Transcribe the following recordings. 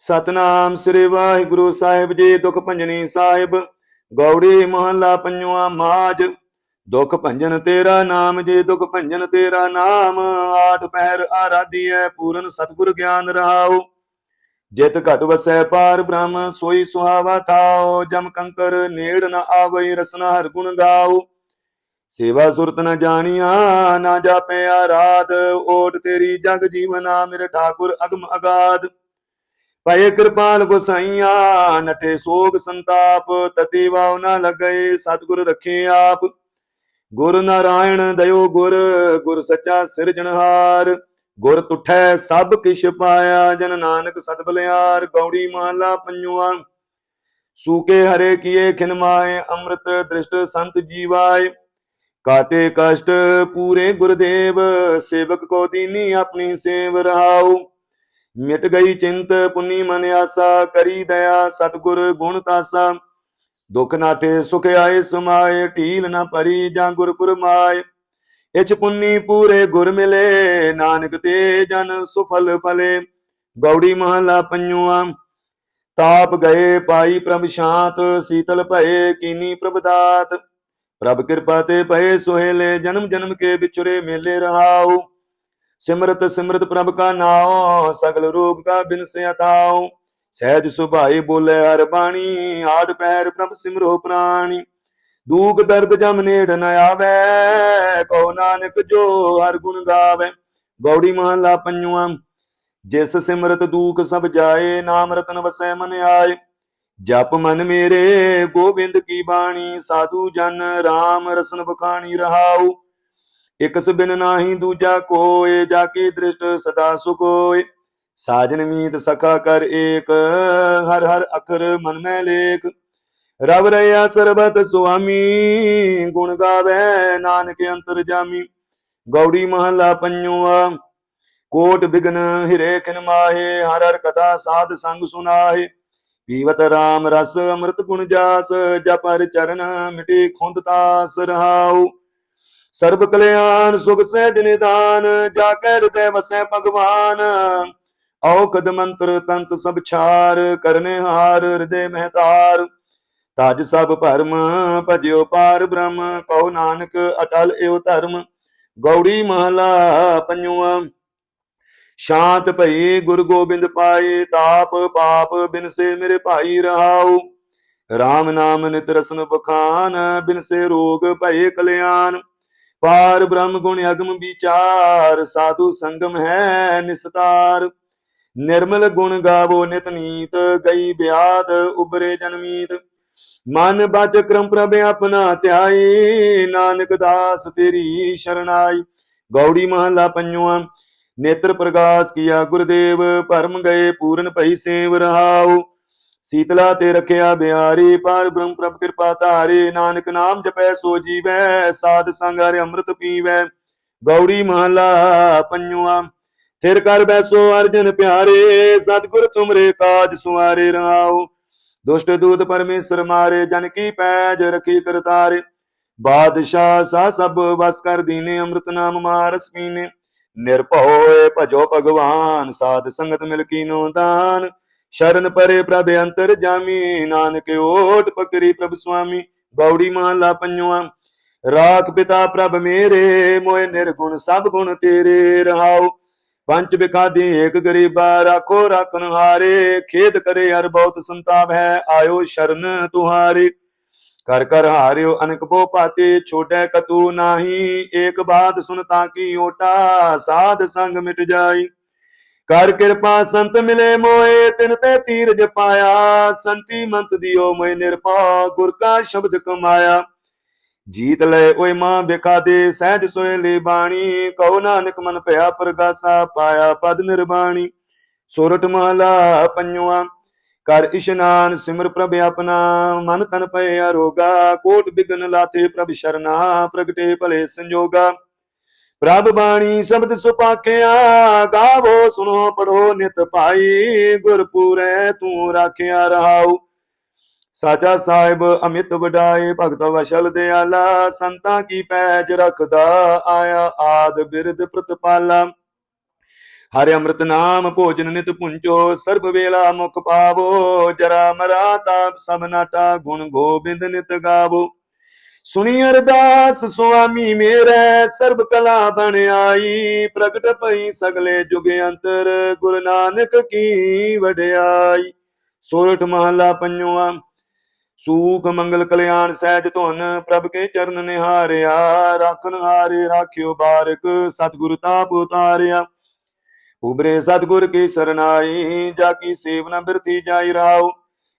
ਸਤਨਾਮ ਸ੍ਰੀ ਵਾਹਿਗੁਰੂ ਸਾਹਿਬ ਜੀ, ਦੁਖ ਭੰਜਨੀ ਸਾਹਿਬ। ਗੌੜੀ ਮਹੱਲਾ ਪੰਜਵਾਂ ਮਾਜ। ਦੁਖ ਭੰਜਨ ਤੇਰਾ ਨਾਮ ਜੀ, ਦੁਖ ਭੰਜਨ ਤੇਰਾ ਨਾਮ। ਆਠ ਪਹਿਰ ਆਰਾਧੀਐ, ਪੂਰਨ ਸਤਿਗੁਰ ਗਿਆਨ ਰਹਾਉ। ਜਿਤ ਘਟ ਵਸੈ ਪਾਰ ਬ੍ਰਹਮ, ਸੋਈ ਸੁਹਾਵਾ ਥਾਉ। ਜਮ ਕੰਕਰ ਨੇੜ ਨ ਆਵਈ, ਰਸਨਾ ਹਰ ਗੁਣ ਗਾਉ। ਸੇਵਾ ਸੁਰਤ ਨ ਜਾਣੀਆਂ, ਨਾ ਜਾਪੇ ਆਰਾਧ। ਓਟ ਤੇਰੀ ਜਗ ਜੀਵਨਾ, ਮੇਰੇ ਠਾਕੁਰ ਅਗਮ ਅਗਾਧ। ਪਏ ਕਿਰਪਾਲ ਗੁਸਾਈਆਂ, ਨਟੇ ਸੋਗ ਸੰਤਾਪ, ਤਤੀ ਵਾਉ ਨਾ ਲਗਏ, ਸਤਿਗੁਰ ਰੱਖੇ ਆਪ। ਗੁਰ ਨਾਰਾਇਣ ਦਇਓ ਗੁਰ ਗੁਰ ਸੱਚਾ ਸਿਰਜਣਹਾਰ ਗੁਰ ਤੁਠੈ ਸਭ ਕਿਛ ਪਾਇਆ, ਜਨ ਨਾਨਕ ਸਤ ਬਲਿਆਰ। ਗੌੜੀ ਮਹਲਾ ਪੰਜਵਾ ਸੂਕੇ ਹਰੇ ਕੀਏ ਖਿਨਮਾਏ ਅੰਮ੍ਰਿਤ ਦ੍ਰਿਸ਼ਟ ਸੰਤ ਜੀਵਾਏ। ਕਾਟੇ ਕਸ਼ਟ ਪੂਰੇ ਗੁਰਦੇਵ, ਸੇਵਕ ਕੋ ਦੀਨੀ ਆਪਣੀ ਸੇਵ ਰਹਾਉ। ਮਿਟ ਗਈ ਚਿੰਤ, ਪੁਨੀ ਮਨ ਆਸਾ, ਕਰੀ ਦਇਆ, ਸਤਗੁਰ ਗੁਣ ਤਾਸਾ। ਦੁਖ ਨਾਟੇ ਸੁਖ ਆਏ, ਸਮਾਏ, ਢੀਲ ਨਾ ਭਰੀ ਜਾਂ ਗੁਰ ਪੁਰਮਾਏ ਇਚ ਪੁੰਨੀ ਪੂਰੇ ਗੁਰ ਮਿਲੇ, ਨਾਨਕ ਤੇ ਜਨ ਸੁਫਲ ਫਲੇ। ਗੌੜੀ ਮਹਲਾ ਪੰਜਵਾ, ਤਾਪ ਗਏ ਪਾਈ ਪ੍ਰਭ ਸ਼ਾਂਤ, ਸੀਤਲ ਭਏ ਕੀਨੀ ਪ੍ਰਭ ਦਾਤ। ਪ੍ਰਭ ਕਿਰਪਾ ਤੇ ਭਏ ਸੁਹੇਲੇ, ਜਨਮ ਜਨਮ ਕੇ ਵਿਚੁਰੇ ਮੇਲੇ ਰਹਾਉ। ਸਿਮਰਤ ਸਿਮਰਤ ਪ੍ਰਭ ਕਾ ਨਾਉ, ਸਗਲ ਰੋਗ ਕਾ ਬਿਨ ਸੇ ਸਹਿਜ ਸੁਭਾਈ ਬੋਲੇ ਹਰ ਬਾਣੀ ਆਠ ਪੈਰ ਪ੍ਰਭ ਸਿਮਰੋ ਪ੍ਰਾਣੀ। ਦੂਖ ਦਰਦ ਜਮ ਨੇੜ ਨ ਆਵੇ ਕੋ ਨਾਨਕ ਜੋ ਹਰ ਗੁਣ ਗਾਵੇ। ਗੌੜੀ ਮਹਲਾ ਪੰਜਵਾਂ, ਜਿਸ ਸਿਮਰਤ ਦੂਖ ਸਭ ਜਾਏ, ਨਾਮ ਰਤਨ ਵਸੈ ਮਨ ਆਏ। ਜਪ ਮਨ ਮੇਰੇ, ਗੋਬਿੰਦ ਕੀ ਬਾਣੀ, ਸਾਧੂ ਜਨ RAM ਰਸਨ ਬਖਾਣੀ ਰਹਾਉ। ਇਕਸ ਬਿਨ ਨਾਹੀ ਦੂਜਾ ਕੋਏ ਜਾ ਕੀ ਦ੍ਰਿਸ਼ਟ ਸਦਾ ਸੁਖ ਹੋਏ ਸਾਜਨ ਮੀਤ ਸਖਾ ਕਰ ਏਕ, ਹਰ ਹਰ ਅਖਰ ਮਨ ਮੈਂ ਲੇਖ। ਰਵ ਰਿਆ ਸਰਬਤ ਸੁਆਮੀ, ਗੁਣ ਗਾਵੇ ਨਾਨਕ ਅੰਤਰ ਜਾਮੀ। ਗੌੜੀ ਮਹਲਾ ਪੰਜਵਾ, ਕੋਟ ਬਿਗਨ ਹਿਰੇ ਖਿਨ ਮਾਹੇ, ਹਰ ਹਰ ਕਥਾ ਸਾਧ ਸੰਗ ਸੁਨਾਹੇ। ਪੀਵਤ ਰਾਮ ਰਸ ਅੰਮ੍ਰਿਤ ਗੁਣ ਜਾਸ ਜਪ ਹਰਿ ਚਰਨ ਮਿਟੇ ਖੁੰਦ ਤਾਸ ਰਹਾਉ। ਸਰਬ ਕਲਿਆਣ, ਸੁਖ ਸਹਿਜ ਨਿਦਾਨ ਜਾ ਕੈ ਹਿਰਦੈ ਵਸੈ ਭਗਵਾਨ। ਔਖਦ ਮੰਤਰ ਤੰਤ ਸਭ ਛਾਰ, ਕਰਨੇ ਹਾਰ, ਹਿਰਦੇ ਮਹਤਾਰ। ਤਜ ਸਭ ਭਰਮ, ਭਜਿਓ ਪਾਰ ਬ੍ਰਹਮ ਕਉ ਨਾਨਕ ਅਟਲ ਏਉ ਧਰਮ। ਗੌੜੀ ਮਹਲਾ ਪੰਜਵਾ, ਸ਼ਾਂਤ ਭਈ ਗੁਰ ਗੋਬਿੰਦ ਪਾਏ, ਤਾਪ ਪਾਪ ਬਿਨ ਸੇ ਮੇਰੇ ਭਾਈ ਰਹਾਉ। RAM ਨਾਮ ਨਿਤ ਰਸਨ ਬਖਾਨ ਬਿਨ ਸੇ ਰੋਗ ਭਏ ਕਲਿਆਣ। ਪਾਰ ਬ੍ਰਹਮ ਗੁਣ ਅਗਮ ਵਿਚਾਰ, ਸਾਧੂ ਸੰਗਮ ਹੈ ਨਿਸਤਾਰ। ਨਿਰਮਲ ਗੁਣ ਗਾਵੋ ਨਿਤ ਨੀਤ, ਗਈ ਬਿਆਦ ਉਬਰੇ ਜਨਮੀਤ ਮਨ ਬਚ ਕਰਮ ਪ੍ਰਭ ਆਪਣਾ ਧਿਆਈ, ਨਾਨਕ ਦਾਸ ਤੇਰੀ ਸ਼ਰਨਾਈ ਗੌੜੀ ਮਹਲਾ ਪੰਜਵਾਂ, ਨੇਤਰ ਪ੍ਰਗਾਸ ਕੀਆ ਗੁਰਦੇਵ, ਭਰਮ ਗਏ ਪੂਰਨ ਭਈ ਸੇਵ ਰਹਾਉ। ਸੀਤਲਾ ਤੇ ਰਖਿਆ ਬਿਆਰੀ ਪਰ ਬ੍ਰਹਮ ਪ੍ਰਭ ਕਿਰਪਾ ਧਾਰੇ, ਨਾਨਕ ਨਾਮ ਜਪੈ ਸੋ ਜੀਵੈ, ਸਾਧ ਸੰਗ ਹਰਿ ਅੰਮ੍ਰਿਤ ਪੀਵੈ ਗੌੜੀ ਮਹਲਾ ਪੰਜਵਾ, ਥਿਰ ਕਰ ਬੈਸੋ ਅਰਜਨ ਪਿਆਰੇ, ਸਤਿਗੁਰ ਤੁਮਰੇ ਕਾਜ ਸੁਆਰੇ ਰਹਾਉ ਦੁਸ਼ਟ ਦੂਤ ਪਰਮੇਸ਼ਰ ਮਾਰੇ, ਜਨ ਕੀ ਪੈਜ ਰਖੀ ਕਰਤਾਰੇ, ਬਾਦਸ਼ਾਹ ਸਾ ਸਭ ਵਸ ਕਰ ਦੀਨੇ, ਅੰਮ੍ਰਿਤ ਨਾਮ ਮਾਰਸ ਪੀਨੇ ਨਿਰਭਉ ਭਜੋ ਭਗਵਾਨ, ਸਾਧ ਸੰਗਤ ਮਿਲ ਕੀਨੋ ਦਾਨ ਸ਼ਰਨ ਪਰੇ ਪ੍ਰਭ ਅੰਤਰ ਜਾਮੀ, ਨਾਨਕ ਓਟ ਪਕਰੀ ਪ੍ਰਭ ਸੁਆਮੀ ਗੌੜੀ ਮਹਲਾ ਪੰਜਵਾ। ਰਾਖ ਪਿਤਾ ਪ੍ਰਭ ਮੇਰੇ ਮੋਏ ਨਿਰਗੁਣ ਸਭ ਗੁਣ ਤੇਰੇ ਰਹਾਉ। ਪੰਜ ਬਿਖਾਦੀ ਏਕ ਗਰੀਬਾ ਰਾਖੋ ਰਾਖਨ ਹਾਰੇ ਖੇਦ ਕਰੇ ਹਰ ਬਹੁਤ ਸੰਤਾਪ ਹੈ, ਆਇਓ ਸ਼ਰਨ ਤੁਹਾਰੇ। ਕਰ ਕਰ ਹਾਰਿਓ ਅਨਕ ਬੋ ਪਾਤੇ ਛੋਟੈ ਕਤੂ ਨਾਹੀ, ਏਕ ਬਾਤ ਸੁਨ ਤਾਂ ਕੀ ਓਟਾ, ਸਾਧ ਸੰਗ ਮਿਟ ਜਾਈ। ਕਰ ਕਿਰਪਾ ਸੰਤ ਮਿਲੇ ਮੋਏ, ਤਿਨ ਤੇ ਤੀਰਜ ਪਾਇਆ। ਸੰਤੀ ਮੰਤ ਦਿਓ ਮੈਂ ਨਿਰਪਾ ਗੁਰ ਕਾ ਸ਼ਬਦ ਕਮਾਇਆ। ਜੀਤ ਲੈ ਓਏ ਮਾਂ ਬਿਖਾ ਦੇ, ਸਹਿਜ ਸੋਇਲੇ ਬਾਣੀ। ਕਉ ਨਾਨਕ ਮਨ ਭਇਆ ਪ੍ਰਗਾਸਾ, ਪਾਇਆ ਪਦ ਨਿਰਬਾਣੀ। ਸੋਰਠ ਮਹਲਾ ਪੰਜਵਾ, ਕਰ ਇਸ਼ਨਾਨ ਸਿਮਰ ਪ੍ਰਭ ਆਪਣਾ। ਮਨ ਤਨ ਪਏ ਅਰੋਗਾ ਕੋਟ ਬਿਗਨ ਲਾਤੇ ਪ੍ਰਭ ਸ਼ਰਨਾ, ਪ੍ਰਗਟੇ ਭਲੇ ਸੰਜੋਗਾ। ਪ੍ਰਭ ਬਾਣੀ ਸ਼ਬਦ ਸੁਪਾਖਿਆ ਗਾਵੋ ਸੁਨੋ ਪੜੋ ਨਿਤ ਭਾਈ, ਗੁਰਪੂਰੈ ਤੂੰ ਰਾਖਿਆ ਰਹਾਉ। ਸਾਚਾ ਸਾਹਿਬ, ਅਮਿਤ ਵਡਾਏ, ਭਗਤ ਵਸ਼ਲ ਦਿਆਲਾ, ਸੰਤਾਂ ਕੀ ਪੈਜ ਰੱਖਦਾ, ਆਇਆ ਆਦ ਬਿਰਦ ਪ੍ਰਤਪਾਲਾ। ਹਰਿ ਅੰਮ੍ਰਿਤ ਨਾਮ ਭੋਜਨ ਨਿਤ ਪੁੰਚੋ ਸਰਬ ਵੇਲਾ ਮੁਖ ਪਾਵੋ, ਜਰਾ ਮਰਾ ਤਾਪ ਸਭ ਨਾਟਾ, ਗੁਣ ਗੋਬਿੰਦ ਨਿਤ ਗਾਵੋ। ਸੁਣੀ ਅਰਦਾਸ ਸੁਆਮੀ ਮੇਰੇ, ਸਰਬ ਕਲਾ ਬਣ ਆਈ, ਪ੍ਰਗਟ ਪਈ ਸਗਲੇ ਜੁਗ ਅੰਤਰ, ਗੁਰੂ ਨਾਨਕ ਕੀ ਵਡਿਆਈ। ਸੋਰਠ ਮਹਲਾ ਪੰਜਵਾ, ਸੂਖ ਮੰਗਲ ਕਲਿਆਣ ਸਹਿਜ ਧੁਨ, ਪ੍ਰਭ ਕੇ ਚਰਨ ਨਿਹਾਰਿਆ ਰਾਖਨ ਹਾਰੇ ਰਾਖਿਓ ਬਾਰਕ, ਸਤਿਗੁਰ ਤਾਪ ਉਤਾਰਿਆ। ਉਬਰੇ ਸਤਿਗੁਰ ਕੀ ਸਰਨਾਈ, ਜਾ ਕੀ ਸੇਵਨਾ ਬਿਰਤੀ ਜਾਈ ਰਾਉ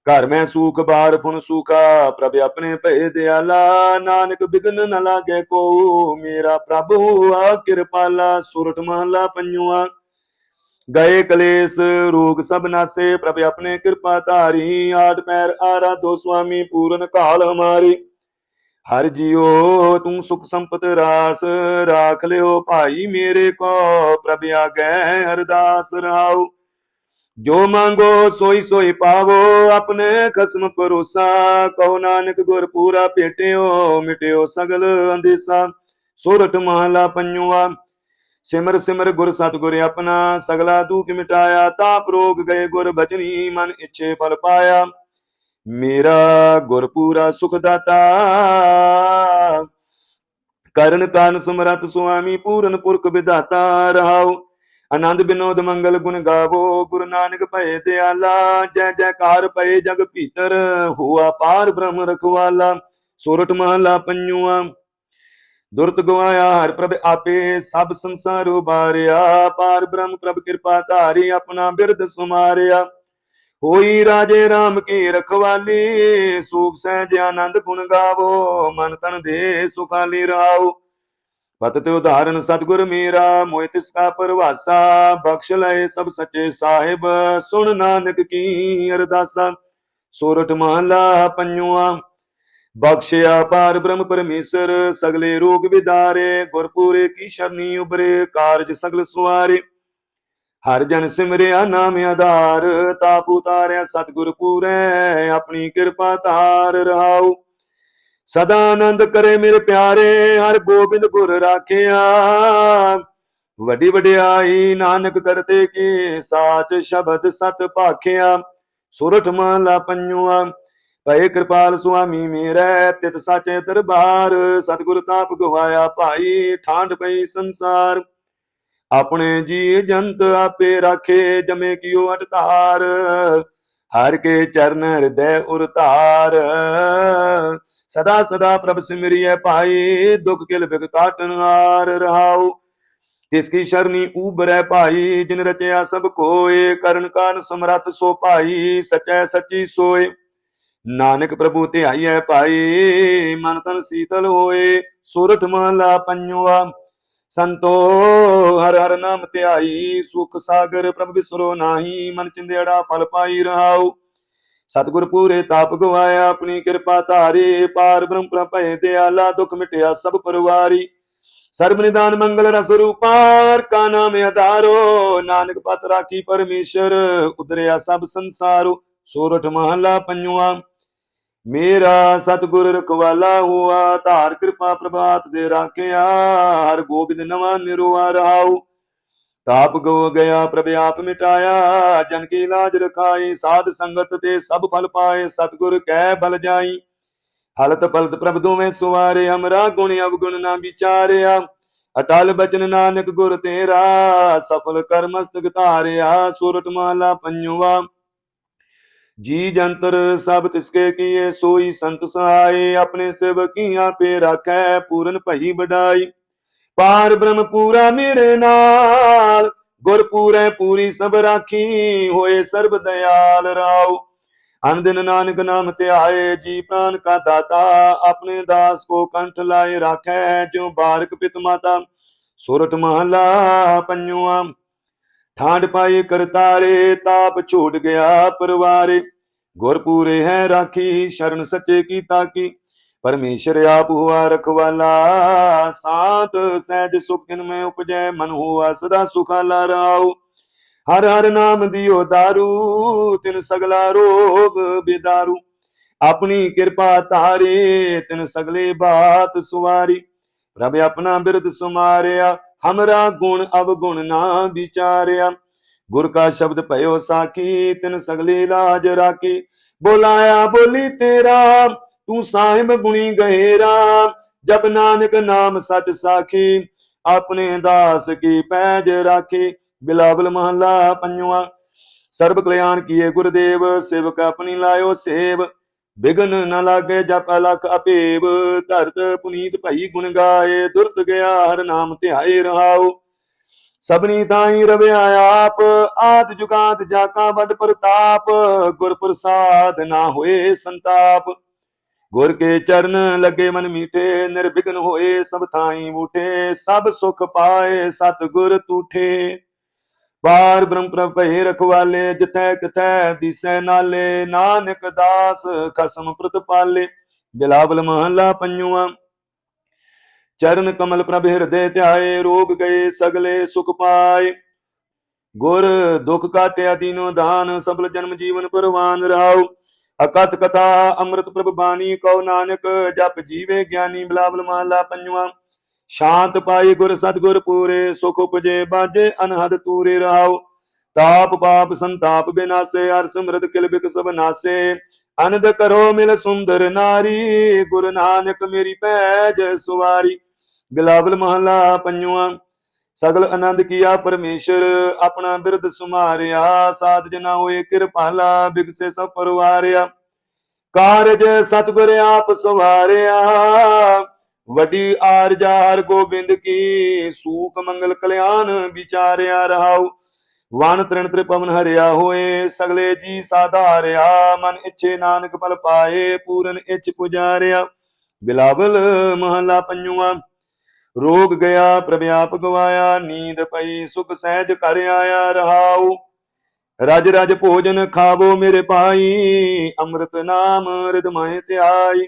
ਘਰ ਮੈਂ ਸੂਖ ਬਾਰ ਪੁਨ ਸੂਖਾ, ਪ੍ਰਭ ਆਪਣੇ ਭਏ ਦਿਆਲਾ, ਨਾਨਕ ਬਿਗਨ ਨ ਲਾਗੇ ਕੋ ਮੇਰਾ ਪ੍ਰਭੂ ਆ ਕਿਰਪਾਲਾ ਸੁਰਠ ਮਹਲਾ ਪੰਜਵਾ। ਗਏ ਕਲੇਸ਼, ਰੋਗ ਸਭ ਨਾਸੇ, ਪ੍ਰਭ ਆਪਣੇ ਕਿਰਪਾ ਧਾਰੀ, ਆਦ ਪੈਰ ਆਰਾਧੋ ਸੁਆਮੀ, ਪੂਰਨ ਕਾਲ ਹਮਾਰੀ। ਹਰ ਜਿਉ, ਤੂੰ ਸੁਖ ਸੰਪਤ ਰਾਸ, ਰਾਖ ਲਿਓ ਭਾਈ ਮੇਰੇ ਕੋ, ਪ੍ਰਭ ਆਗੈ ਅਰਦਾਸ ਰਾਉ ਜੋ ਮੰਗੋ ਸੋਈ ਸੋਈ ਪਾਵੋ, ਆਪਣੇ ਖਸਮ ਭਰੋਸਾ। ਕਹੋ ਨਾਨਕ, ਗੁਰ ਪੂਰਾ ਭੇਟਿਓ, ਮਿਟਿਓ ਸਗਲ ਅੰਦੇਸਾ। ਸੋਰਠ ਮਹਲਾ ਪੰਜਵਾ, ਸਿਮਰ ਸਿਮਰ ਗੁਰ ਸਤਿਗੁਰ ਆਪਣਾ। ਸਗਲਾ ਦੁਖ ਮਿਟਾਇਆ, ਤਾਪ ਰੋਗ ਗਏ ਗੁਰ ਬਚਨੀ ਮਨ ਇੱਛੇ ਫਲ ਪਾਇਆ। ਮੇਰਾ ਗੁਰ ਪੂਰਾ ਸੁਖ ਦਾਤਾ ਕਰਨ ਕਾਨ ਸਮਰਤ ਸੁਆਮੀ, ਪੂਰਨ ਪੁਰਖ ਵਿਦਾਤਾ ਰਹਾਉ ਆਨੰਦ ਬਿਨੋਦ ਮੰਗਲ ਗੁਣ ਗਾਵੋ, ਗੁਰੂ ਨਾਨਕ ਭਏ ਦਿਆਲਾ, ਜੈ ਜੈਕਾਰ ਪਏ ਜਗ ਭੀਤਰ, ਹੋਆ ਪਾਰ ਬ੍ਰਹਮ ਰਖਵਾਲਾ ਸੋਰਠ ਮਹਲਾ ਪੰਜਵਾ ਦੁਰਤ ਗਵਾਇਆ ਹਰ ਪ੍ਰਭ ਆਪੇ, ਸਭ ਸੰਸਾਰ ਉਬਾਰਿਆ ਪਾਰ ਬ੍ਰਹਮ ਪ੍ਰਭ ਕਿਰਪਾ ਧਾਰੀ, ਆਪਣਾ ਬਿਰਦ ਸੁਮਾਰਿਆ। ਹੋਈ ਰਾਜੇ RAM ਕੀ ਰਖਵਾਲੀ, ਸੂਖ ਸਹਿਜ ਆਨੰਦ ਗੁਣ ਗਾਵੋ, ਮਨ ਤਨ ਦੇ ਸੁਖਾਲੀ ਰਾਉ ਪਤਿ ਤੇ ਉਦਾਹਰਨ ਸਤਿਗੁਰ ਮੇਰਾ ਮੋਇ ਤਿਸ ਕਾ ਪਰਵਾਸਾ, ਬਖਸ਼ ਲਏ ਸਭ ਸੱਚੇ ਸਾਹਿਬ, ਸੁਣ ਨਾਨਕ ਕੀ ਅਰਦਾਸਾ। ਸੋਰਠ ਮਹਲਾ ਪੰਜਵਾ ਬਖਸ਼ਿਆ ਪਾਰ ਬ੍ਰਹਮ ਪਰਮੇਸ਼ਰ, ਸਗਲੇ ਰੋਗ ਵਿਦਾਰੇ, ਗੁਰਪੂਰੇ ਕੀ ਸ਼ਰਨੀ ਉਬਰੇ ਕਾਰਜ ਸਗਲ ਸੁਆਰੇ। ਹਰ ਜਨ ਸਿਮਰਿਆ ਨਾਮ ਆਧਾਰ, ਤਾਪ ਉਤਾਰਿਆ ਸਤਿਗੁਰ ਪੂਰੈ, ਆਪਣੀ ਕਿਰਪਾ ਧਾਰ ਰਹਾਉ। ਸਦਾ ਆਨੰਦ ਕਰੇ ਮੇਰੇ ਪਿਆਰੇ, ਹਰ ਗੋਬਿੰਦ ਗੁਰ ਰਾਖਿਆ। ਵੱਡੀ ਵਡਿਆਈ ਨਾਨਕ ਕਰਤੇ ਕੀ ਸਾਚ ਸ਼ਬਦ ਸਤ ਭਾਖਿਆ। ਸੁਰਠ ਮਹਲਾ ਪੰਜਵਾ ਭਏ ਕਿਰਪਾਲ ਸੁਆਮੀ ਮੇਰੇ, ਤਿਤ ਸਾਚੇ ਦਰਬਾਰ, ਸਤਿਗੁਰ ਤਾਪ ਗਵਾਇਆ ਭਾਈ ਠਾਂਡ ਪਈ ਸੰਸਾਰ। ਆਪਣੇ ਜੀ ਜੰਤ ਆਪੇ ਰਾਖੇ, ਜਮੇ ਕਿਉ ਅਟਤਾਰ ਹਰ ਕੇ ਚਰਨ ਹਿਰਦੈ ਉਰਤਾਰ ਸਦਾ ਸਦਾ ਪ੍ਰਭ ਸਿਮਰਿਐ ਭਾਈ, ਦੁਖ ਕਿਲ ਬਿਗ ਕਾਟਨ ਹਾਰ ਰਹਾਉ। ਤਿਸ ਕੀ ਸ਼ਰਨੀ ਊਬਰੈ ਭਾਈ, ਜਿਨ ਰਚਿਆ ਸਭ ਕੋਏ, ਕਰਨ ਕਾਨ ਸਮਰੱਥ ਸੋ ਭਾਈ, ਸਚੈ ਸੱਚੀ ਸੋਏ। ਨਾਨਕ ਪ੍ਰਭੂ ਧਿਆਈਐ ਭਾਈ, ਮਨ ਤਨ ਸੀਤਲ ਹੋਏ, ਸੂਰਠ ਮਹਲਾ ਪੰਜਵਾ। ਸੰਤੋ, ਹਰ ਹਰ ਨਾਮ ਧਿਆਈ, ਸੁਖ ਸਾਗਰ ਪ੍ਰਭ ਵਿਸਰੋ ਨਾਹੀ, ਮਨ ਚਿੰਦੇੜਾ ਫਲ ਪਾਈ ਰਹਾਉ। ਸਤਿਗੁਰ ਪੂਰੇ ਤਾਪ ਗਵਾਇਆ ਆਪਣੀ ਕਿਰਪਾ ਧਾਰੇ, ਪਾਰ ਬ੍ਰਹਮ ਪ੍ਰਭੈ ਦਿਆਲਾ, ਦੁਖ ਮਿਟਿਆ ਸਭ ਪਰਿਵਾਰੀ। ਸਰਬ ਨਿਦਾਨ ਮੰਗਲ ਰਸ ਰੂਪਾਰ ਕਾ ਨਾਮ ਆਧਾਰੋ। ਨਾਨਕ ਪਤ ਰਾਖੀ ਪਰਮੇਸ਼ਰ ਉਦਰਿਆ ਸਭ ਸੰਸਾਰੋ। ਸੂਰਠ ਮਹਲਾ ਪੰਜਵਾ। ਮੇਰਾ ਸਤਿਗੁਰ ਰਖਵਾਲਾ ਹੁਆ, ਧਾਰ ਕਿਰਪਾ ਪ੍ਰਭਾਤ ਦੇ ਰਾਖਿਆ, ਹਰ ਗੋਬਿੰਦ ਨਵਾਂ ਨਿਰਵਾ ਰਹਾਉ। ਤਾਪ ਗੋ ਗਿਆ ਪ੍ਰਭ ਆਪ ਮਿਟਾਇਆ, ਜਨ ਕੀ ਲਾਜ ਰਖਾਈ ਸਾਧ ਸੰਗਤ ਤੇ ਸਭ ਫਲ ਪਾਏ, ਸਤਿਗੁਰ ਕਹਿ ਬਲ ਜਾਈ। ਹਲਤ ਪਲਤ ਪ੍ਰਭ ਦੋਵੇਂ ਸੁਵਾਰੇ, ਅਮਰਾ ਗੁਣ ਅਵਗੁਣ ਨਾ ਵਿਚਾਰਿਆ। ਅਟਲ ਬਚਨ ਨਾਨਕ ਗੁਰ ਤੇਰਾ, ਸਫਲ ਕਰ ਮਸਤਕ ਧਾਰਿਆ ਸੁਰਤ ਮਾਲਾ ਪੰਜਵਾ। ਜੀ ਜੰਤਰ ਸਭ ਤਿਸਕੇ ਕੀਏ, ਸੋਈ ਸੰਤ ਸਹਾਏ, ਆਪਣੇ ਸੇਵਕੀਆਂ ਪੇ ਰਾਖੈ, ਪੂਰਨ ਭਈ ਬਡਾਈ ਪਾਰ ਬ੍ਰਹਮ ਪੂਰਾ ਮੇਰੇ ਨਾਲ, ਗੁਰ ਪੂਰੇ ਪੂਰੀ ਸਭ ਰਾਖੀ, ਹੋਏ ਸਰਬ ਦਿਆਲ ਰਾਉ ਅਨਦਿਨ ਨਾਨਕ ਨਾਮ ਧਿਆਏ, ਜੀ ਪ੍ਰਾਨ ਕਾ ਦਾਤਾ, ਆਪਣੇ ਦਾਸ ਕੋ ਕੰਠ ਲਾਏ ਰਾਖੈ, ਜਿਉ ਬਾਰਕ ਪਿਤ ਮਾਤਾ। ਸੁਰਟ ਮਹਲਾ ਪੰਜਵਾ ਠਾਂਡ ਪਾਈ ਕਰਤਾਰੇ, ਤਾਪ ਛੂਟ ਗਿਆ ਪਰਵਾਰੇ। ਗੁਰ ਪੂਰੇ ਹੈ ਰਾਖੀ, ਸ਼ਰਨ ਸੱਚੇ ਕੀ ਤਾਕੀ ਪਰਮੇਸ਼ਰ ਆਪ ਹੁਆ ਰਖਵਾਲਾ, ਸਾਤ ਸਹਿਜ ਸੁਖਿਨ ਮੈਂ ਉਪਜੈ, ਮਨ ਹੁਆ ਸਦਾ ਸੁਖਾਲਾ ਰਾਉ ਹਰ ਹਰ ਨਾਮ ਦਿਓ ਦਾਰੂ, ਤਿਨ ਸਗਲਾ ਰੋਗ ਬਿਦਾਰੂ। ਆਪਣੀ ਕਿਰਪਾ ਤਾਰੇ ਤਿਨ ਸਗਲੇ ਬਾਤ ਸੁਵਾਰੀ। ਪ੍ਰਭ ਆਪਣਾ ਬਿਰਦ ਸੁਮਾਰਿਆ ਹਮਰਾ ਗੁਣ ਅਵਗੁਣ ਨਾ ਵਿਚਾਰਿਆ। ਗੁਰ ਕਾ ਸ਼ਬਦ ਭਇਓ ਸਾਖੀ, ਤਿਨ ਸਗਲੇ ਲਾਜ ਰਾਖੀ। ਬੋਲਾਇਆ ਬੋਲੀ ਤੇਰਾ, ਤੂੰ ਸਾਹਿਬ ਗੁਣੀ ਗਹਿਰਾ। ਜਬ ਨਾਨਕ ਨਾਮ ਸਚ ਸਾਖੀ, ਆਪਣੇ ਦਾਸ ਕੀ ਪੈਜ ਰਾਖੀ। ਬਿਲਾਵਲ ਮਹੱਲਾ ਪੰਜਵਾਂ, ਸਰਬ ਕਲਿਆਣ ਕੀਏ ਗੁਰਦੇਵ, ਸੇਵਕ ਆਪਣੀ ਲਾਇਓ ਸੇਵ। ਬਿਗਨ ਨ ਲਾਗੇ ਜਪ ਲਖ ਅਪੇਵ, ਧਰਤ ਪੁਨੀਤ ਭਈ ਗੁਣ ਗਾਏ, ਦੁਰਤ ਗਿਆ ਹਰ ਨਾਮ ਧਿਆਏ ਰਹਾਉ। ਸਭਨੀ ਤਾਈ ਰਵਿਆ ਆਪ, ਆਦ ਜੁਗਾਤ ਜਾਕਾ ਵੱਡ ਪ੍ਰਤਾਪ, ਗੁਰ ਪ੍ਰਸਾਦ ਨਾ ਹੋਏ ਸੰਤਾਪ। ਗੁਰ ਕੇ ਚਰਨ ਲੱਗੇ ਮਨ ਮੀਠੇ ਨਿਰਵਿਘਨ ਹੋਏ ਸਭ ਥਾਈ ਬੂਠੇ ਸਭ ਸੁਖ ਪਾਏ ਸਤ ਗੁਰ ਤੂਠੇ। ਪਾਰ ਬ੍ਰਹਮ ਪ੍ਰਭ ਰਖਵਾਲੇ, ਜਿਥੈ ਕਿਥੈ ਦਿਸੈ ਨਾਲੇ, ਨਾਨਕ ਦਾਸ ਖਸਮ ਪ੍ਰਤਪਾਲੇ ਬਿਲਾਵਲ ਮਹੱਲਾ ਪੰਜਵਾਂ, ਚਰਨ ਕਮਲ ਪ੍ਰਭ ਹਿਰਦੇ ਧਿਆਏ, ਰੋਗ ਗਏ ਸਗਲੇ ਸੁਖ ਪਾਏ। ਗੁਰ ਦੁਖ ਕਾਟਿਆ ਦੀਨੋ ਦਾਨ, ਸਬਲ ਜਨਮ ਜੀਵਨ ਪਰਵਾਨ ਰਹਾਉ। ਅਕਤ ਕਥਾ ਅੰਮ੍ਰਿਤ ਪ੍ਰਭ ਬਾਣੀ, ਕਉ ਨਾਨਕ ਜਪ ਜੀਵੇ ਗਿਆਨੀ, ਬਿਲਾਵਲ ਮਹੱਲਾ ਪੰਜਵਾਂ ਸ਼ਾਂਤ ਪਾਈ ਗੁਰ ਸਤਗੁਰ ਪੂਰੇ, ਸੁਖ ਉਪਜੇ, ਬਾਜੇ ਅਨਹਦ ਤੂਰੇ ਰਹਾਉ ਤਾਪ ਪਾਪ ਸੰਤਾਪ ਬਿਨਾਸੇ ਹਰ ਸਿਮਰਤ ਕਿਲ ਬਿਕ ਸਭ ਨਾਸੇ। ਅਨੰਦ ਕਰੋ ਮਿਲ ਸੁੰਦਰ ਨਾਰੀ, ਗੁਰ ਨਾਨਕ ਮੇਰੀ ਪੈਜ ਸੁਵਾਰੀ। ਬਿਲਾਵਲ ਮਹੱਲਾ ਪੰਜਵਾਂ, ਸਗਲ ਆਨੰਦ ਕੀਆ ਪਰਮੇਸ਼ਰ, ਆਪਣਾ ਬਿਰਦ ਸੁਮਾਰਿਆ। ਸਾਧ ਜਨਾ ਹੋਏ ਕਿਰਪਾਲਾ, ਬਿਗਸੇ ਸਭ ਪਰਵਾਰਿਆ। ਕਾਰਜ ਸਤਿਗੁਰ ਆਪ ਸਵਾਰਿਆ। ਵੱਡੀ ਆਰਜਾ ਹਰ ਗੋਬਿੰਦ ਕੀ, ਸੂਖ ਮੰਗਲ ਕਲਿਆਣ ਵਿਚਾਰਿਆ ਰਹਾਉ। ਵਨ ਤ੍ਰਿਣ ਤ੍ਰਿਪਵਨ ਹਰਿਆ ਹੋਏ, ਸਗਲੇ ਜੀ ਸਾਧਾਰਿਆ। ਮਨ ਇੱਛੇ ਨਾਨਕ ਪਲ ਪਾਏ, ਪੂਰਨ ਇੱਛ ਪੁਜਾਰਿਆ। ਬਿਲਾਵਲ ਮਹਲਾ ਪੰਜਵਾਂ, ਰੋਗ ਗਿਆ ਪ੍ਰਭ ਆਪ ਗਵਾਇਆ, ਨੀਂਦ ਪਈ, ਸੁਖ ਸਹਿਜ ਕਰ ਆਇਆ ਰਹਾਉ। ਰਜ ਰਜ ਭੋਜਨ ਖਾਵੋ ਮੇਰੇ ਪਾਈ ਅੰਮ੍ਰਿਤ ਨਾਮ ਰਿਦਮਹਿ ਧਿਆਈ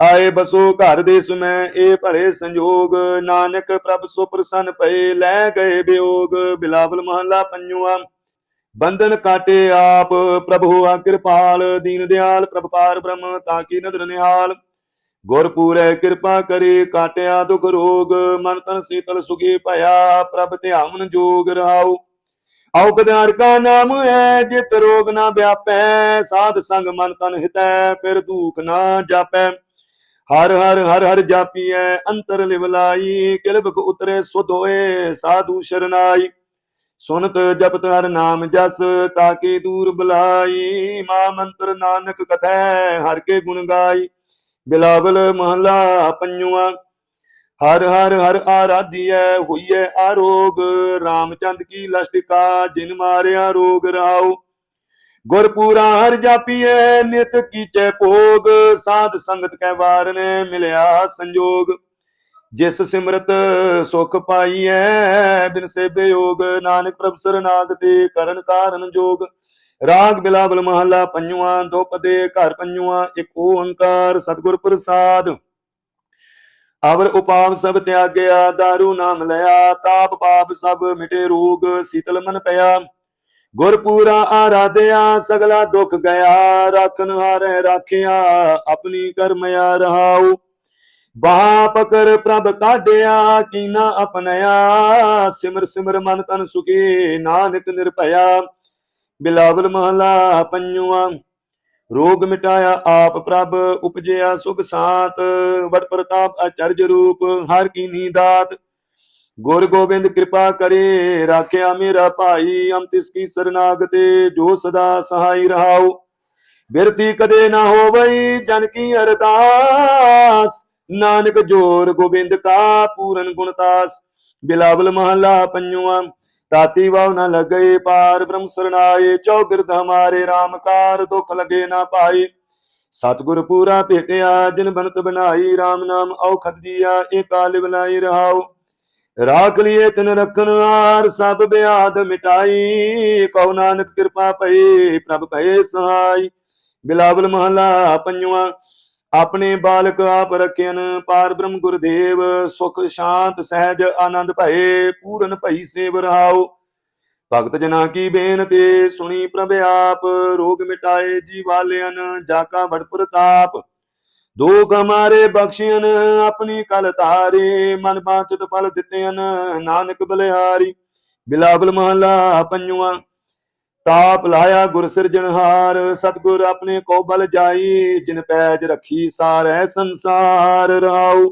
ਆਏ ਬਸੋ ਘਰ ਦੇ ਸੁਮੈ, ਇਹ ਭਲੇ ਸੰਜੋਗ। ਨਾਨਕ ਪ੍ਰਭ ਸੋ ਪ੍ਰਸੰਨ ਪਏ ਲੈ ਗਏ ਬਿਯੋਗ ਬਿਲਾਵਲ ਮਹਲਾ ਪੰਜਵਾਂ, ਬੰਧਨ ਕਾਟੇ ਆਪ। ਪ੍ਰਭੂ ਹੋਆ ਕਿਰਪਾਲ, ਦੀਨ ਦਿਆਲ ਪ੍ਰਭ ਪਾਰ ਬ੍ਰਹਮ, ਤਾਂ ਕੀ ਨਦਰ ਨਿਹਾਲ। ਗੁਰ ਪੂਰੇ ਕਿਰਪਾ ਕਰੇ, ਕਾਟਿਆ ਦੁਖ ਰੋਗ। ਮਨ ਤਨ ਸੀਤਲ ਸੁਖੀ ਭਇਆ, ਪ੍ਰਭ ਧਿਆਵਨ ਜੋਗ ਰਹਾਉ। ਔਗਦਾਰ ਕਾ ਨਾਮ ਹੈ, ਜਿਤ ਰੋਗ ਨਾ ਵਿਆਪੈ। ਸਾਧ ਸੰਗ ਮਨ ਤਨ ਹਿਤੈ, ਫਿਰ ਦੁਖ ਨਾ ਜਾਪੈ। ਹਰ ਹਰ ਹਰ ਹਰ ਜਾਪੀਐ ਅੰਤਰ ਲਿਵਲਾਈ ਕਿਲਬਕ ਉਤਰੇ ਸੁਧ ਹੋਏ ਸਾਧੂ ਸ਼ਰਨਾਈ। ਸੁਨਤ ਜਪਤ ਹਰ ਨਾਮ ਜਸ, ਤਾਕੇ ਦੂਰ ਬਲਾਈ। ਮਾ ਮੰਤਰ ਨਾਨਕ ਕਥੈ, ਹਰ ਕੇ ਗੁਣ ਗਾਈ। ਬਿਲਾਵਲ ਮਹਲਾ ਪੰਜਵਾ, ਹਰ ਹਰ ਹਰ ਆਰਾਧੀਐ, ਹੋਈਐ ਆਰੋਗ। ਰਾਮਚੰਦ ਕੀ ਲਸ਼ਟਿਕਾ ਜਿਨ ਮਾਰਿਆ ਰੋਗ ਰਾਉ ਗੁਰਪੂਰਾ ਹਰ ਜਾਪੀਐ, ਨਿਤ ਕੀਚੈ ਭੋਗ, ਸਾਧ ਸੰਗਤ ਕੈ ਵਾਰ ਨੇ ਮਿਲਿਆ ਸੰਜੋਗ। ਜਿਸ ਸਿਮਰਤ ਸੁਖ ਪਾਈਐ, ਬਿਨ ਸੇ ਬਿਯੋਗ ਨਾਨਕ ਪ੍ਰਭ ਸਰਨਾਗ ਤੇ ਕਰਨ ਕਾਰਨ ਜੋਗ। ਰਾਗ ਬਿਲਾਵਲ ਮਹੱਲਾ ਪੰਜਵਾਂ ਦੋ ਪਦੇ ਘਰ ਪੰਜਵਾਂ, ਇੱਕ ਓੰਕਾਰ ਸਤਿਗੁਰ ਪ੍ਰਸਾਦ। ਅਵਰ ਉਪਾਵ ਸਭ ਤਿਆਗਿਆ, ਦਾਰੂ ਨਾਮ ਲਿਆ, ਤਾਪ ਪਾਪ ਸਭ ਮਿਟੇ ਰੋਗ, ਸੀਤਲ ਮਨ ਪਿਆ। ਗੁਰਪੂਰਾ ਆਰਾਧਿਆ, ਸਗਲਾ ਦੁੱਖ ਗਿਆ, ਰੱਖਨ ਹਾਰੇ ਰਾਖਿਆ, ਆਪਣੀ ਕਰਮਿਆ ਰਹਾਉ ਬਾਹ ਪਕਰ ਪ੍ਰਭ ਕਾਢਿਆ ਕੀਨਾ ਅਪਨਿਆ ਸਿਮਰ ਸਿਮਰ ਮਨ ਤਨ ਸੁਖੀ, ਨਾਨਕ ਨਿਰਭਇਆ। ਬਿਲਾਵਲ ਮਹਲਾ ਪੰਜਵਾਂ, ਰੋਗ ਮਿਟਾਇਆ ਆਪ ਪ੍ਰਭ, ਉਪਜਿਆ ਸੁਖ ਸਾਤ ਵਡ ਪ੍ਰਤਾਪ ਅਚਰਜ ਰੂਪ, ਹਰ ਕੀ ਨੀਦਾਤ ਗੁਰ ਗੋਬਿੰਦ ਕਿਰਪਾ ਕਰੇ, ਰਾਖਿਆ ਮੇਰਾ ਭਾਈ ਅਮ ਤਿਸ ਕੀ ਸਰਨਾਗਤੇ ਜੋ ਸਦਾ ਸਹਾਈ ਰਹਾਉ। ਬਿਰਤੀ ਕਦੇ ਨਾ ਹੋਵਈ, ਜਨ ਕੀ ਅਰਦਾਸ। ਨਾਨਕ ਜੋਰ ਗੋਬਿੰਦ ਕਾ ਪੂਰਨ ਗੁਣਤਾਸ ਬਿਲਾਵਲ ਮਹਲਾ ਪੰਜਵਾਂ ਤਾਤੀ ਵਾਵ ਨ ਲਗਏ ਪਾਰ, ਬ੍ਰਹਮ ਸਰਨਾਏ, ਚੌਗਿਰਦ ਹਮਾਰੇ RAM ਕਾਰ ਦੁਖ ਲਗੇ ਨਾ ਭਾਈ। ਸਤਿਗੁਰ ਪੂਰਾ ਭੇਟਿਆ, ਜਿਨ ਬਨਤ ਬਣਾਈ RAM ਨਾਮ ਔਖਦ ਦੀਆ ਏਕਾਲ ਬਲਾਈ ਰਹਾਉ। ਰਾਖ ਲਿਏ ਤਿਨ ਰਖਨ ਆਰ ਸਭ ਬਿਆਦ ਮਿਟਾਈ। ਕਉ ਨਾਨਕ ਕਿਰਪਾ ਭਈ, ਪ੍ਰਭ ਭਏ ਸਹਾਈ। ਬਿਲਾਵਲ ਮਹਲਾ ਪੰਜਵਾਂ, ਆਪਣੇ ਬਾਲਕ ਆਪ ਰਖਿਆਨ ਪਾਰ ਬ੍ਰਹਮ ਗੁਰਦੇਵ, ਸੁਖ ਸ਼ਾਂਤ ਸਹਿਜ ਆਨੰਦ ਭਏ, ਪੂਰਨ ਭਈ ਸੇਵ ਰਹਾਉ ਭਗਤ ਜਨਾ ਕੀ ਬੇਨਤੀ, ਸੁਣੀ ਪ੍ਰਭ ਆਪ, ਰੋਗ ਮਿਟਾਏ ਜੀਵਾਲਿਆਨ ਜਾਕਾ ਬੜ ਪ੍ਰਤਾਪ ਦੋ ਕਮਾਰੇ ਬਖਸ਼ਿਆਨ ਆਪਣੀ ਕਲ ਤਾਰੇ ਮਨ ਬਾਚਤ ਫਲ ਦਿੱਤਿਆਨ ਨਾਨਕ ਬਲਿਹਾਰੀ। ਬਿਲਾਵਲ ਮਹਲਾ, ਪੰਜਵਾਂ। ਤਾਪ ਲਾਇਆ ਗੁਰ ਸਿਰਜਣਹਾਰ, ਸਤਗੁਰ ਆਪਣੇ ਕੋ ਬਲ ਜਾਈ, ਜਿਨ ਪੈਜ ਰੱਖੀ ਸਾਰੈ ਸੰਸਾਰ ਰਾਉ।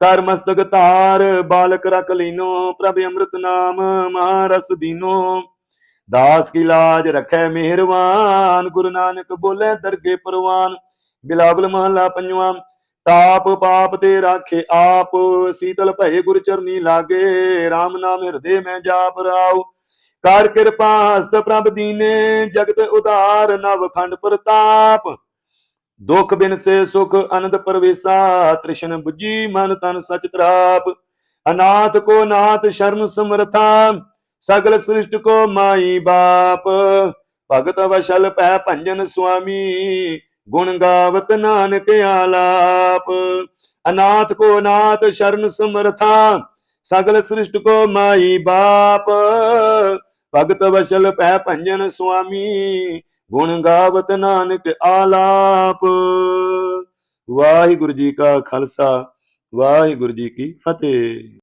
ਕਰ ਮਸਤਕ ਧਾਰ, ਬਾਲਕ ਰਖ ਲੀਨੋ, ਪ੍ਰਭ ਅੰਮ੍ਰਿਤ ਨਾਮ, ਮਹਾਰਸ ਦੀਨੋ। ਦਾਸ ਕੀ ਲਾਜ ਰਖੈ ਮਿਹਰਵਾਨ, ਗੁਰੂ ਨਾਨਕ ਬੋਲੇ ਦਰਗੇ ਪਰਵਾਨ। ਬਿਲਾਵਲ ਮਹਲਾ ਪੰਜਵਾਂ, ਤਾਪ ਪਾਪ ਤੇ ਰਾਖੇ ਆਪ, ਸੀਤਲ ਭਏ ਗੁਰ ਚਰਨੀ ਲਾਗੇ RAM ਨਾਮ ਹਿਰਦੇ ਮੈਂ ਜਾਪ ਰਾਉ। ਕਰ ਕਿਰਪਾ ਹਸਤ ਪ੍ਰਭ ਦੀਨੇ, ਜਗਤ ਉਧਾਰ ਨਵ ਖੰਡ ਪ੍ਰਤਾਪ। ਦੁਖ ਬਿਨ ਸੇ ਸੁਖ ਅਨੰਦ ਪਰਵੇਸਾ, ਤ੍ਰਿਸ਼ਨ 부ਜੀ ਮਨ ਤਨ ਸਚ ਤਰਾਪ। ਅਨਾਥ ਕੋ ਨਾਥ ਸ਼ਰਮ ਸਮਰਥਾ, ਸਗਲ ਸ੍ਰਿਸ਼ਟ ਕੋ ਮਾਈ ਬਾਪ। ਭਗਤ ਵਸ਼ਲ ਪੈ ਭੰਜਨ ਸੁਆਮੀ ਗੁਣ ਗਾਵਤ ਨਾਨਕ ਆਲਾਪ। ਅਨਾਥ ਕੋ ਨਾਥ ਸ਼ਰਨ ਸਮਰਥਾ, ਸਗਲ ਸ੍ਰਿਸ਼ਟ ਕੋ ਮਾਈ ਬਾਪ। ਭਗਤ ਵਸ਼ਲ ਪੈ ਭੰਜਨ ਸੁਆਮੀ, ਗੁਣ ਗਾਵਤ ਨਾਨਕ ਆਲਾਪ। ਵਾਹਿਗੁਰੂ ਜੀ ਕਾ ਖਾਲਸਾ, ਵਾਹਿਗੁਰੂ ਜੀ ਕੀ ਫਤਿਹ।